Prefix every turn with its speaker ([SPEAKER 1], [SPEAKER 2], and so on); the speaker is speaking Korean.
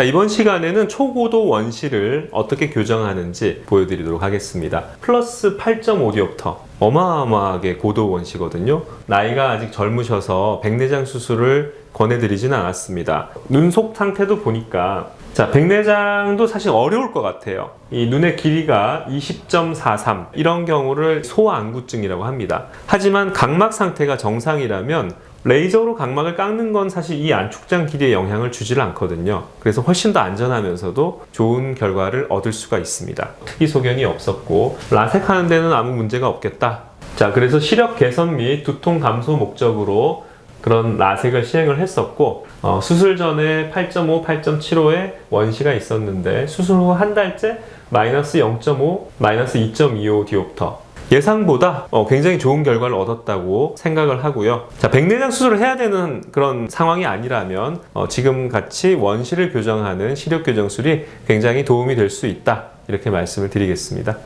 [SPEAKER 1] 자, 이번 시간에는 초고도 원시를 어떻게 교정하는지 보여드리도록 하겠습니다. 플러스 8.5디옵터. 어마어마하게 고도 원시거든요. 나이가 아직 젊으셔서 백내장 수술을 권해드리진 않았습니다. 눈 속 상태도 보니까 자, 백내장도 사실 어려울 것 같아요. 이 눈의 길이가 20.43 이런 경우를 소안구증이라고 합니다. 하지만 각막 상태가 정상이라면 레이저로 각막을 깎는 건 사실 이 안축장 길이에 영향을 주질 않거든요. 그래서 훨씬 더 안전하면서도 좋은 결과를 얻을 수가 있습니다. 특이 소견이 없었고 라섹하는 데는 아무 문제가 없겠다. 자, 그래서 시력 개선 및 두통 감소 목적으로 그런 라섹을 시행을 했었고 어, 수술 전에 8.5, 8.75의 원시가 있었는데 수술 후 한 달째 마이너스 0.5, 마이너스 2.25 디옵터 예상보다 어, 굉장히 좋은 결과를 얻었다고 생각을 하고요. 자, 백내장 수술을 해야 되는 그런 상황이 아니라면 어, 지금 같이 원시를 교정하는 시력 교정술이 굉장히 도움이 될 수 있다. 이렇게 말씀을 드리겠습니다.